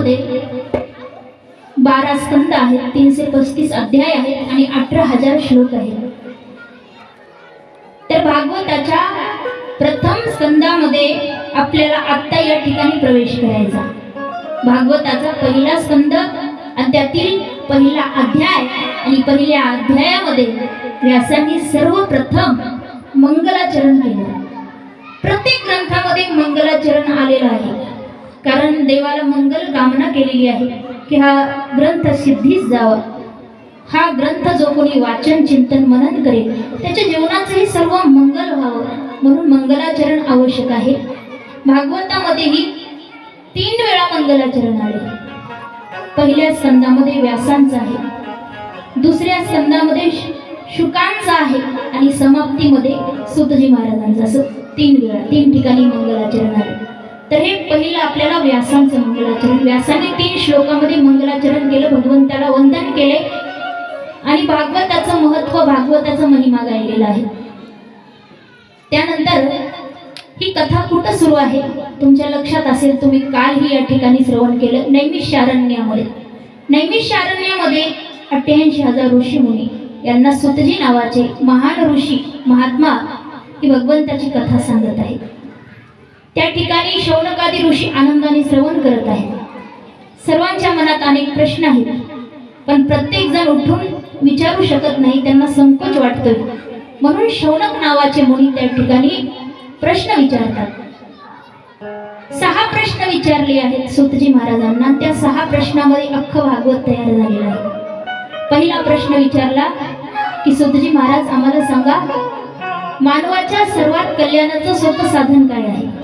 भागवतामध्ये बारा स्कंद आहेत तीनशे पस्तीस अध्याय आहेत आणि अठरा हजार श्लोक आहेत. तर भागवताच्या प्रथम स्कंदामध्ये आपल्याला आत्ता या ठिकाणी प्रवेश करायचा. भागवताचा पहिला स्कंद आणि त्यातील पहिला अध्याय आणि पहिल्या अध्यायामध्ये व्यासांनी सर्वप्रथम मंगलाचरण केलं. प्रत्येक ग्रंथामध्ये मंगलाचरण आलेलं आहे. कारण देवाला मंगल कामना केलेली आहे की हा ग्रंथ सिद्धीस जावा. हा ग्रंथ जो कोणी वाचन चिंतन मनन करेल त्याच्या जीवनाचंही सर्व मंगल व्हावं म्हणून मंगलाचरण आवश्यक आहे. भागवतामध्येही तीन वेळा मंगलाचरण आले. पहिल्या स्कंदामध्ये व्यासांचं आहे. दुसऱ्या स्कंदामध्ये शुकांचा आहे आणि समाप्तीमध्ये सुतजी महाराजांचं. असं तीन वेळा तीन ठिकाणी मंगलाचरण आले. तर हे पहिलं आपल्याला व्यासांचं मंगलाचरण. व्यासाने तीन श्लोकामध्ये मंगलाचरण केलं भगवंताला वंदन केले. आणि भागवताचं महत्त्व भागवताचा महिमा गायलेला आहे. त्यानंतर ही कथा कुठं सुरू आहे? तुमच्या लक्षात असेल तुम्ही कालही या ठिकाणी श्रवण केलं. नैमिषारण्यामध्ये नैमिषारण्यामध्ये अठ्ठ्याऐंशी हजार ऋषी मुनी यांना सुतजी नावाचे महान ऋषी महात्मा ही भगवंताची कथा सांगत आहे त्या ठिकाणी शौनकादी ऋषी आनंदाने श्रवण करत आहेत. सर्वांच्या मनात अनेक प्रश्न आहेत. पण प्रत्येक जण उठून विचारू शकत नाही त्यांना संकोच वाटतोय. म्हणून शौनक नावाचे मुनी त्या ठिकाणी प्रश्न विचारतात. सहा प्रश्न विचारले आहेत सुतजी महाराजांना. त्या सहा प्रश्नामध्ये अख्ख भागवत तयार झालेलं आहे. पहिला प्रश्न विचारला की सुतजी महाराज आम्हाला सांगा मानवाच्या सर्वात कल्याणाचं सोपं साधन काय आहे?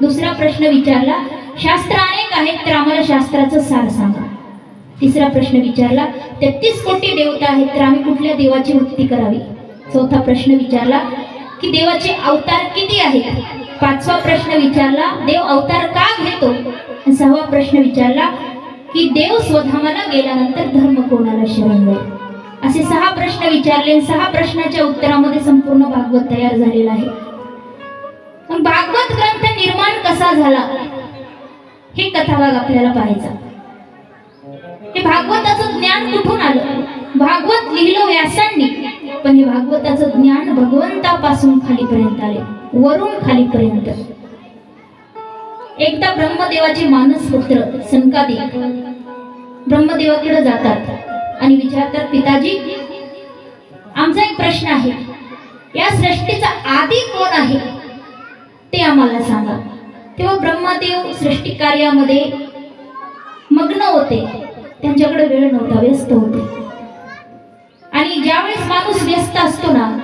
दुसरा प्रश्न विचारला शास्त्र अनेक आहेत तर आम्हाला शास्त्राचं सार सांगा. तिसरा प्रश्न विचारला तेहतीस कोटी देवता आहेत तर आम्ही कुठल्या देवाची भक्ती करावी? चौथा प्रश्न विचारला की देवाचे अवतार किती आहेत? पाचवा प्रश्न विचारला देव अवतार का घेतो? सहावा प्रश्न विचारला की देव स्वधामाला गेल्यानंतर धर्म कोणाला शरण जाईल असे सहा प्रश्न विचारले सहा प्रश्नाच्या उत्तरामध्ये संपूर्ण भागवत तयार झालेला आहे. भागवत ग्रंथ निर्माण कसा झाला? हे कथाभाग आपल्याला पाहायचा. हे भागवताचं ज्ञान कुठून आलं? भागवत लिहिलं व्यासांनी पण हे भागवताचं ज्ञान भगवंतापासून खालीपर्यंत आले वरून खालीपर्यंत. एकदा ब्रह्मदेवाचे मानस पुत्र संकादी ब्रह्मदेवाकडे जातात आणि विचारतात पिताजी आमचा एक प्रश्न आहे. या सृष्टीचा आधी कोण आहे? ते आम्हाला सांगा. तेव्हा ब्रह्मदेव सृष्टी कार्यामध्ये मग्न होते. त्यांच्याकडे वेळ नव्हता व्यस्त होते. आणि ज्यावेळेस माणूस व्यस्त असतो ना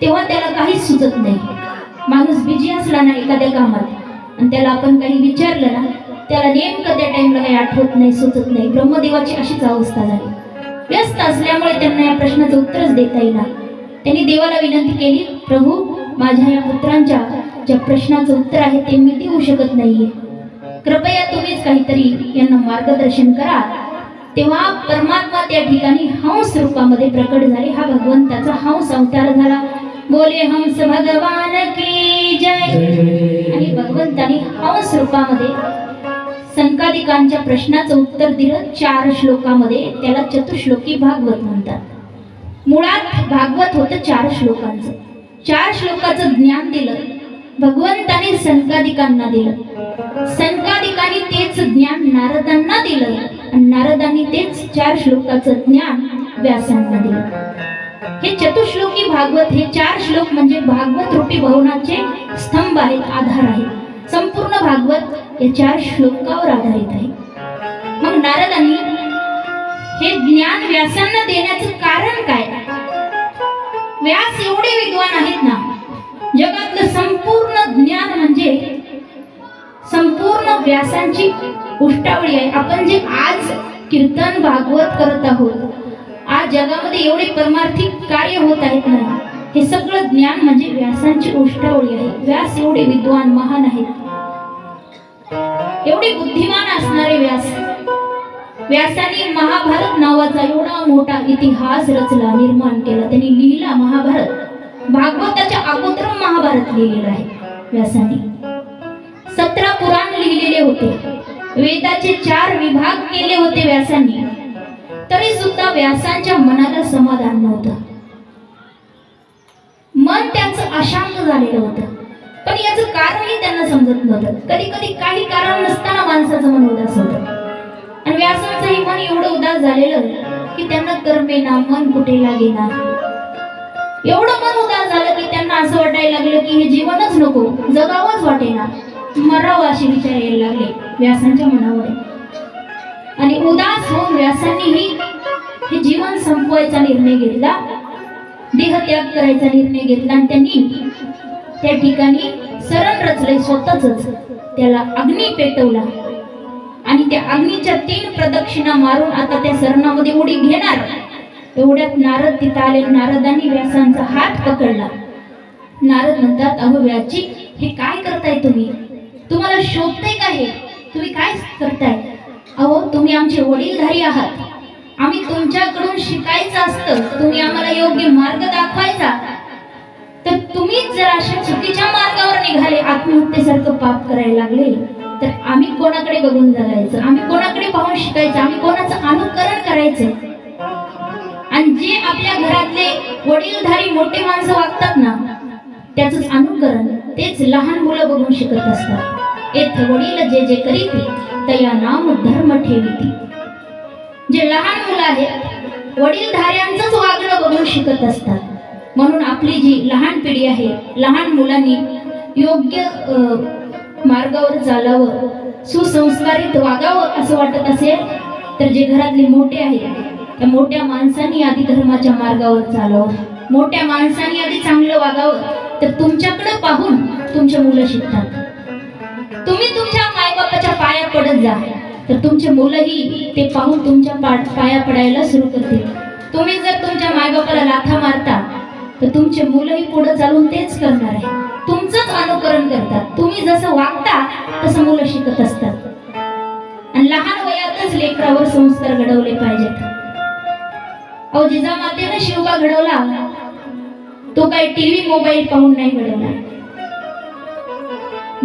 तेव्हा त्याला काहीच सुचत नाही. माणूस बिझी असला ना एखाद्या कामात आणि त्याला आपण काही विचारलं ना त्याला नेमकं त्या टाइमला काही आठवत नाही सुचत नाही. ब्रह्मदेवाची अशीच अवस्था झाली. व्यस्त असल्यामुळे त्यांना या प्रश्नाचं उत्तरच देता येईना. त्यांनी देवाला विनंती केली प्रभू माझ्या या पुत्रांच्या ज्या प्रश्नाचं उत्तर आहे ते मी देऊ शकत नाहीये. कृपया तुम्हीच काहीतरी यांना मार्गदर्शन करा. तेव्हा परमात्मा त्या ठिकाणी हंस रूपामध्ये प्रकट झाले. हा भगवंताचा हंस अवतार झाला. बोले हंस भगवान की जय. आणि भगवंताने हंस रूपामध्ये संकादिकांच्या प्रश्नाचं उत्तर दिलं. चार श्लोकामध्ये त्याला चतुश्लोकी भागवत म्हणतात. मुळात भागवत होतं चार श्लोकांचं. चार श्लोकाचं ज्ञान दिलं. भगवंताने संकादिकांना दिलं. संकादिकांनी तेच ज्ञान नारदांना दिलं. आणि नारदांनी तेच चार श्लोकाचं ज्ञान व्यासांना दिलं. हे चतुश्लोकी भागवत हे चार श्लोक म्हणजे भागवत रूपी भवनाचे स्तंभ आहेत आधार आहेत. संपूर्ण भागवत या चार श्लोकावर आधारित आहे. मग नारदांनी हे ज्ञान व्यासांना देण्याचं कारण काय? व्यास एवढे विद्वान आहेत ना जगातलं संपूर्ण ज्ञान म्हणजे संपूर्ण व्यासांची उष्टावळी आहे. आपण जे आज कीर्तन भागवत करत आहोत आज जगामध्ये एवढे परमार्थिक कार्य होत आहेत ना हे सगळं ज्ञान म्हणजे व्यासांची उष्टावळी आहे. व्यास एवढे विद्वान महान आहेत. एवढे बुद्धिमान असणारे व्यास व्यासाने महाभारत नावाचा एवढा मोठा इतिहास रचला निर्माण केला. त्यांनी लिहिला महाभारत. भागवताच्या अगोदर महाभारत लिहिलेलं आहे व्यासाने. सतरा पुराण लिहिलेले होते. वेदाचे चार विभाग केले होते व्यासांनी. तरी सुद्धा व्यासांच्या मनाला समाधान नव्हतं. मन त्यांचं अशांत झालेलं होतं. पण याचं कारणही त्यांना समजत नव्हतं. कधी कधी काही कारण नसताना माणसाचं मन उदास होतं. आणि व्यासांचंही मन एवढं उदास झालेलं की त्यांना कर्मेना मन कुठे लागेना एवढं मन उदास झालं की त्यांना असं वाटायला लागलं की हे जीवनच नको जगावंच वाटेना मरावं असे विचार यायला लागले व्यासांच्या मनामध्ये. आणि उदास होऊन व्यासांनीही हे जीवन संपवायचा निर्णय घेतला. देहत्याग करायचा निर्णय घेतला आणि त्यांनी त्या ठिकाणी सरण रचले स्वतःच. त्याला अग्नी पेटवला. आणि त्या अग्नीच्या तीन प्रदक्षिणा मारून आता त्या सरणामध्ये उडी घेणार. एवढ्यात नारद तिथं आले. नारदांनी व्यासांचा हात पकडला. नारद म्हणतात अहो व्यासजी हे काय करताय तुम्ही? तुम्हाला शोभतंय का हे? तुम्ही काय करताय? अहो तुम्ही आमचे वडीलधारी आहात. आम्ही तुमच्याकडून शिकायचं असतं. तुम्ही आम्हाला योग्य मार्ग दाखवायचा. तर तुम्हीच जर अशा चुकीच्या मार्गावर निघाले आत्महत्येसारखं पाप करायला लागले तर आम्ही कोणाकडे बघून जगायचं? आम्ही कोणाकडे पाहून शिकायचं? आम्ही कोणाचं अनुकरण करायचं? आणि जे आपल्या घरातले वडीलधारी मोठे माणसं वागतात ना त्याच अनुकरण तेच लहान मुलं बघून शिकत असतात. येथे वडील जे जे करीती तया नाम धर्म ठेवीती. जे लहान मुलं आहेत वडीलधाऱ्यांचंच वागणं बघून शिकत असतात. म्हणून आपली जी लहान पिढी आहे लहान मुलांनी योग्य मार्गावर चालावं सुसंस्कारित वागावं असं वाटत असेल तर जे घरातले मोठे आहेत त्या मोठ्या माणसांनी आधी धर्माच्या मार्गावर चालावं. मोठ्या माणसांनी आधी चांगलं वागावं तर तुमच्याकडे पाहून तुमचे मुलं शिकतात. तुम्ही तुमच्या मायबापाच्या पाया पडत जा तर तुमचे मुलंही ते पाहून तुमच्या पाया पडायला सुरू करतील. तुम्ही जर तुमच्या मायबापाला लाथा मारता तर तुमचे मुलंही पुढे चालून तेच करणार आहे. तुमचंच अनुकरण करतात. तुम्ही जसं वागता तसं मुलं शिकत असतात. आणि लहान वयातच लेकरावर संस्कार घडवले पाहिजेत. अहो जिजामातेनं शिवबा घडवला. तो काही टीव्ही मोबाईल पाहून नाही घडवला.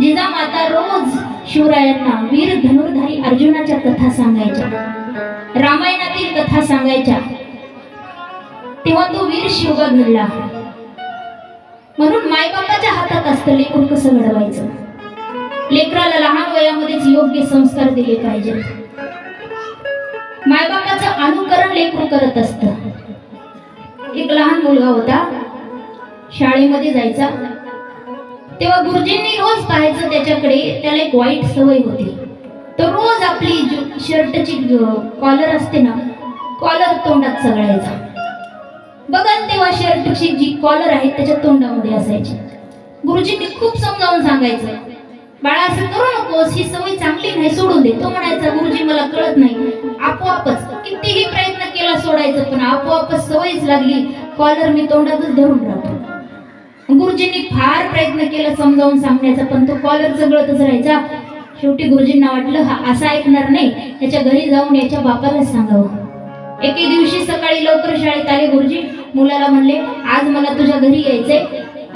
जिजामाता रोज शिवरायांना वीर धनुर्धारी अर्जुनाच्या कथा सांगायच्या. रामायणातील कथा सांगायच्या. तेव्हा तो वीर शिव घडला. म्हणून मायबापाच्या हातात असतं लेकरू कसं घडवायचं? लेकराला लहान वयामध्येच योग्य संस्कार दिले पाहिजेत. मायबापाचं अनुकरण लेकरू करत असत. एक लहान मुलगा होता शाळेमध्ये जायचा. तेव्हा गुरुजींनी रोज पाहायचं त्याच्याकडे त्याला एक वाईट सवय होती. तर रोज आपली शर्टची कॉलर असते ना कॉलर तोंडात चघळायचा. बघा तेव्हा शर्टची जी कॉलर आहे त्याच्या तोंडामध्ये असायची. गुरुजींनी खूप समजावून सांगायचं. बाळा असं करू नकोस ही सवय चांगली नाही सोडून दे. तो म्हणायचा गुरुजी मला कळत नाही. आपोआपच कितीही प्रयत्न केला सोडायचं पण आपोआपच सवयच लागली. कॉलर मी तोंडातच धरून राहतो. गुरुजींनी फार प्रयत्न केला समजावून सांगण्याचा पण तो कॉलर जगळतच राहायचा. शेवटी गुरुजींना वाटलं हा असा ऐकणार नाही. त्याच्या घरी जाऊन याच्या बापालाच सांगावं. एके दिवशी सकाळी लवकर शाळेत आले गुरुजी. मुलाला म्हणले आज मला तुझ्या घरी यायचंय.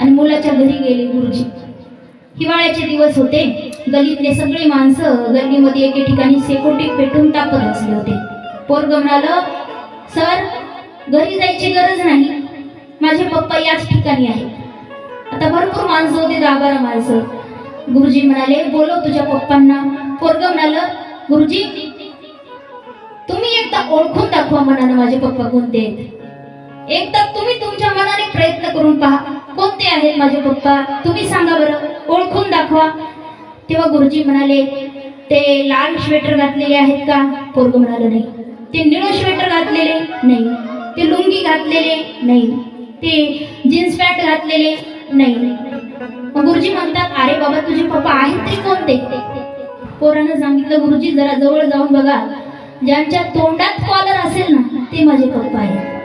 आणि मुलाच्या घरी गेले गुरुजी. हिवाळ्याचे दिवस होते. गलीतले सगळी माणसं गल्लीमध्ये एके ठिकाणी सेकोटी पेटून तापत बसले होते. पोरग म्हणालं सर घरी जायची गरज नाही. माझे पप्पा याच ठिकाणी आहेत. आता भरपूर माणसं होते दहा बारा माणसं. गुरुजी म्हणाले बोलो तुझ्या पप्पांना. पोरग म्हणालं गुरुजी तुम्ही एकदा ओळखून दाखवा मनानं माझे पप्पा कोणते आहेत. एकदा तुम्ही तुमच्या मनाने प्रयत्न करून पहा कोणते आहेत माझे पप्पा? तुम्ही सांगा बरं ओळखून दाखवा. तेव्हा गुरुजी म्हणाले ते लाल स्वेटर घातलेले आहेत का? पोरग म्हणाले नाही. ते निळं स्वेटर घातलेले नाही. ते लुंगी घातलेले नाही. ते जीन्स पॅन्ट घातलेले नाही. गुरुजी म्हणतात अरे बाबा तुझे पप्पा आहेत ते कोणते? पोरानं सांगितलं गुरुजी जरा जवळ जाऊन बघा. ज्यांच्या तोंडात कॉलर असेल ना ते माझे पप्पा आहेत.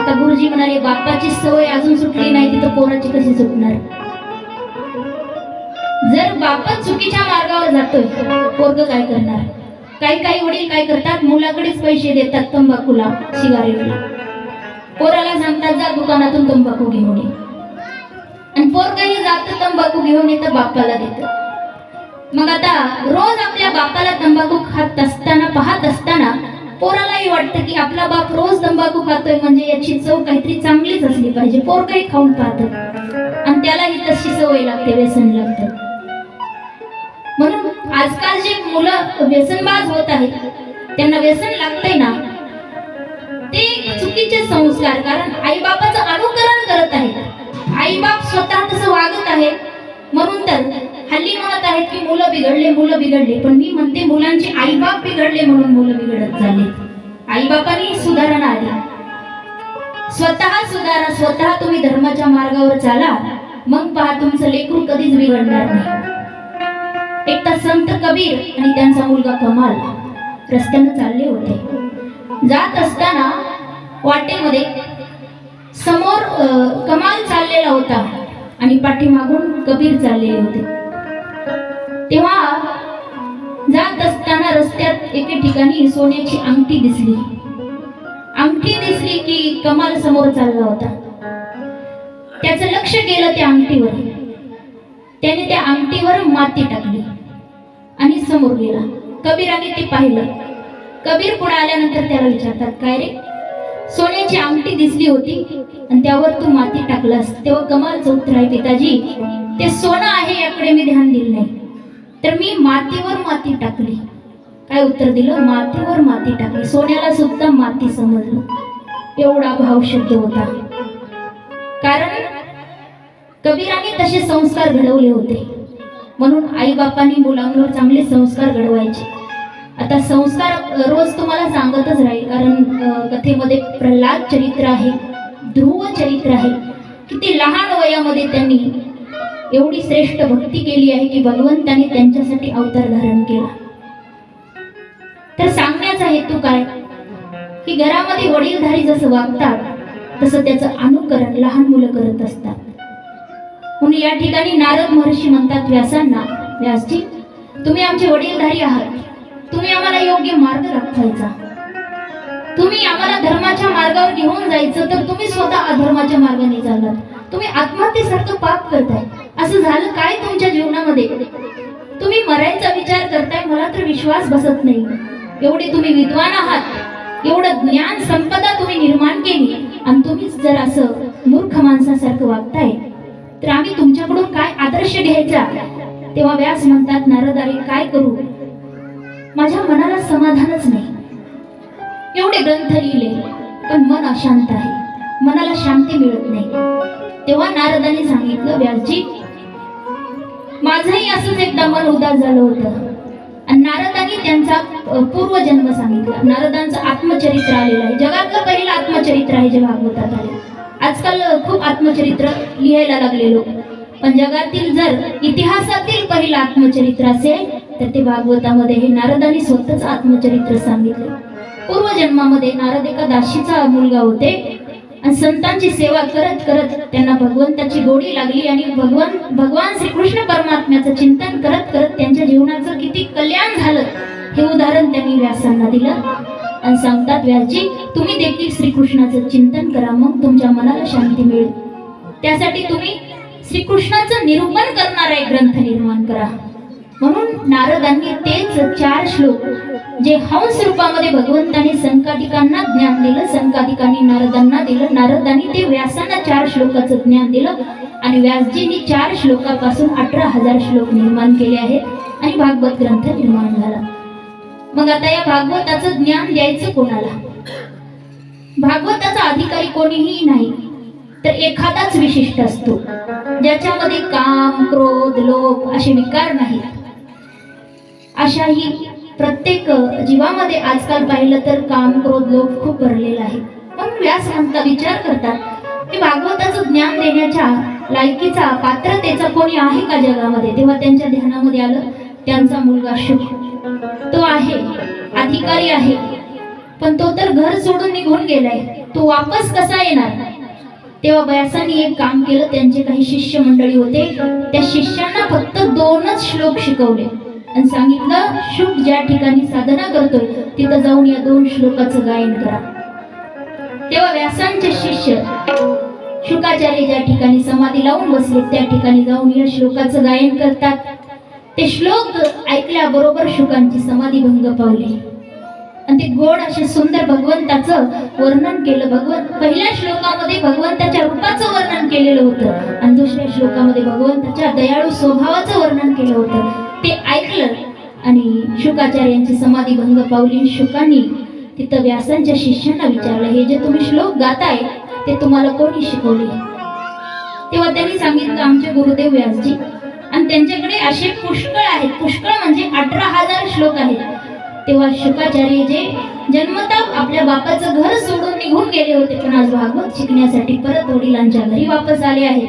आता गुरुजी म्हणाले बापाची सवय अजून सुटली नाही तिथं पोराची कशी सुटणार? जर बापच चुकीच्या मार्गावर जातोय पोरग काय करणार? काही काही वडील काय करतात? मुलाकडेच पैसे देतात तंबाखूला सिगारेटला पोराला सांगतात जा दुकानातून तंबाखू घेऊन ये. आणि पोरगही जात तंबाखू घेऊन येतं बाप्पाला देतं. मग आता रोज आपल्या बापाला तंबाखू खात असताना पाहत असताना पोरालाही वाटतं की आपला बाप रोज तंबाखू खातोय म्हणजे याची चव काहीतरी चांगलीच असली पाहिजे. पोर काही खाऊन पाहत आणि त्यालाही तशी सवय लागते व्यसन लागतं. म्हणून आजकाल जे मुलं व्यसनबाज होत आहेत त्यांना व्यसन लागतंय ना ते चुकीचे संस्कार. कारण आई बापाचं अनुकरण करत आहेत. आई बाप स्वतः तसं वागत आहे. म्हणून तर की मुलं बिघडले मुलं बिघडले. पण मी म्हणते मुलांचे आईबाप बिघडले म्हणून मुलं बिघडत चालले. आईबापांनी सुधारणा आली. स्वतः सुधारा स्वतः तुम्ही धर्माच्या मार्गावर चाला. मग पहा तुमचं लेकरू कधीच बिघडणार नाही. एकटा संत कबीर आणि त्यांचा मुलगा कमाल रस्त्यानं चालले होते. जात असताना वाटेमध्ये समोर कमाल चाललेला होता आणि पाठीमागून कबीर चाललेले होते. तेव्हा जात असताना रस्त्यात एके ठिकाणी सोन्याची अंगठी दिसली. अंगठी दिसली की कमाल समोर चालला होता. त्याचं लक्ष गेलं त्या अंगठीवर. त्याने त्या अंगठीवर माती टाकली आणि समोर गेला. कबीराने ते पाहिलं. कबीर पुढे आल्यानंतर त्याला विचारतात काय रे? सोन्याची अंगठी दिसली होती आणि त्यावर तू माती टाकलास. तेव्हा कमालचं उत्तर आहे पिताजी ते सोनं आहे याकडे मी ध्यान दिलं नाही. तर मी मातीवर माती टाकली. काय उत्तर दिलं? मातीवर माती टाकली. सोन्याला सुद्धा माती समजलं. एवढा भाव शब्द होता. कारण कबीराने तसे संस्कार घडवले होते. म्हणून आईबापांनी मुलांवर चांगले संस्कार घडवायचे. आता संस्कार रोज तुम्हाला सांगतच राहील. कारण कथेमध्ये प्रल्हाद चरित्र आहे ध्रुव चरित्र आहे. किती लहान वयामध्ये त्यांनी एवढी श्रेष्ठ भक्ती केली आहे की भगवंताने त्यांच्यासाठी अवतार धारण केला. तर सांगण्याचा हेतू काय? की घरामध्ये वडीलधारी जसं वागतात तसं त्याचं अनुकरण लहान मुलं करत असतात. म्हणून या ठिकाणी नारद महर्षी म्हणतात व्यासांना व्यासजी तुम्ही आमचे वडीलधारी आहात. तुम्ही आम्हाला योग्य मार्ग दाखवायचा. तुम्ही आम्हाला धर्माच्या मार्गावर घेऊन जायचं तर तुम्ही स्वतः अधर्माच्या मार्गाने चाललात तुम्ही आत्महत्येसारखं पाप करताय. असं झालं काय तुमच्या जीवनामध्ये? तुम्ही मरायचा विचार करताय मला तर विश्वास बसत नाही. एवढे तुम्ही विद्वान आहात. एवढं ज्ञान संपदा तुम्ही निर्माण केली. आणि तुम्हीच जर असं मूर्ख माणसासारखं वागताय तर आम्ही तुमच्याकडून काय आदर्श घ्यायचा? तेव्हा व्यास म्हणतात नारदारी काय करू? माझ्या मनाला समाधानच नाही. एवढे ग्रंथ लिहिले पण मन अशांत आहे. मनाला शांती मिळत नाही. तेव्हा नारदाने सांगितलं व्यासजी माझंही असंच एकदा मन उदास झालं होतं. आणि नारदांनी त्यांचा पूर्व पूर्वजन्म सांगितला. नारदांचं आत्मचरित्र आलेलं आहे. जगातलं पहिलं आत्मचरित्र आहे जे भागवतात आले आजकाल खूप आत्मचरित्र लिहायला लागले लोक पण जगातील जर इतिहासातील पहिलं आत्मचरित्र असेल तर ते भागवतामध्ये हे नारदांनी स्वतःच आत्मचरित्र सांगितले. पूर्वजन्मामध्ये नारद एका दाशीचा मुलगा होते. आणि संतांची सेवा करत करत त्यांना भगवंताची गोडी लागली आणि भगवान भगवान श्रीकृष्ण परमात्म्याचं चिंतन करत करत त्यांच्या जीवनाचं किती कल्याण झालं. हे उदाहरण त्यांनी व्यासांना दिलं. आणि सांगतात व्यासजी तुम्ही देखील श्रीकृष्णाचं चिंतन करा मग तुमच्या मनाला शांती मिळेल. त्यासाठी तुम्ही श्रीकृष्णाचं निरूपण करणारा एक ग्रंथ निर्माण करा. म्हणून नारदांनी तेच चार श्लोक जे हंस रूपामध्ये भगवंताने संकादिकांना ज्ञान दिलं संकादिकांनी नारदांना दिलं नारदांनी ते व्यासांना चार श्लोकाचं ज्ञान दिलं. आणि व्यासजींनी चार श्लोकापासून अठरा हजार श्लोक निर्माण केले आहेत आणि भागवत ग्रंथ निर्माण झाला. मग आता या भागवताचं ज्ञान द्यायचं कोणाला? भागवताचा अधिकारी कोणीही नाही तर एखादाच विशिष्ट असतो ज्याच्यामध्ये काम क्रोध लोभ असे विकार नाहीत. अशाही प्रत्येक जीवामध्ये आजकाल पाहिलं तर काम क्रोध लोक खूप भरलेला आहे. म्हणून व्यास म्हणता विचार करतात की भागवताचं ज्ञान देण्याच्या लायकीचा पात्रतेचा कोणी आहे का जगामध्ये? तेव्हा त्यांच्या ध्यानामध्ये आलं त्यांचा मुलगा शुभ. तो आहे अधिकारी आहे पण तो तर घर सोडून निघून गेलाय. तो वापस कसा येणार? तेव्हा व्यासांनी एक काम केलं त्यांचे काही शिष्य मंडळी होते. त्या शिष्यांना फक्त दोनच श्लोक शिकवले. आणि सांगितलं शुभ ज्या ठिकाणी साधना करतोय तिथं जाऊन या दोन श्लोकाचं गायन करा. तेव्हा व्यासांचे शिष्य शुकाचार्य ज्या ठिकाणी समाधी लावून बसले त्या ठिकाणी जाऊन या श्लोकाचं गायन करतात. ते श्लोक ऐकल्याबरोबर शुकांची समाधी भंग पावली. आणि ते गोड असे सुंदर भगवंताचं वर्णन केलं. भगवंत पहिल्या श्लोकामध्ये भगवंताच्या रूपाचं वर्णन केलेलं होतं आणि दुसऱ्या श्लोकामध्ये भगवंताच्या दयाळू स्वभावाचं वर्णन केलं होतं. ते ऐकलं आणि शुकाचार्यांची समाधी भंग पावली. शुकांनी तिथं व्यासांच्या शिष्यांना विचारलं हे जे तुम्ही श्लोक गाताय ते तुम्हाला कोणी शिकवले? तेव्हा त्यांनी सांगितलं आमचे गुरुदेव व्यासजी आणि त्यांच्याकडे असे पुष्कळ आहेत. पुष्कळ म्हणजे अठरा हजार श्लोक आहेत. तेव्हा शुकाचार्य जे जन्मता आपल्या बापाचं घर सोडून निघून गेले होते पण आज भागवत शिकण्यासाठी परत वडिलांच्या घरी वापस आले आहेत.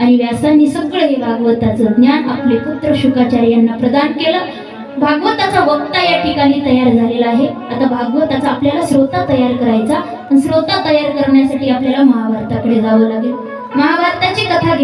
आणि व्यासांनी सगळं हे भागवताचं ज्ञान आपले पुत्र शुकाचार्य यांना प्रदान केलं. भागवताचा वक्ता या ठिकाणी तयार झालेला आहे. आता भागवताचा आपल्याला श्रोता तयार करायचा. आणि श्रोता तयार करण्यासाठी आपल्याला महाभारताकडे जावं लागेल. महाभारताची कथा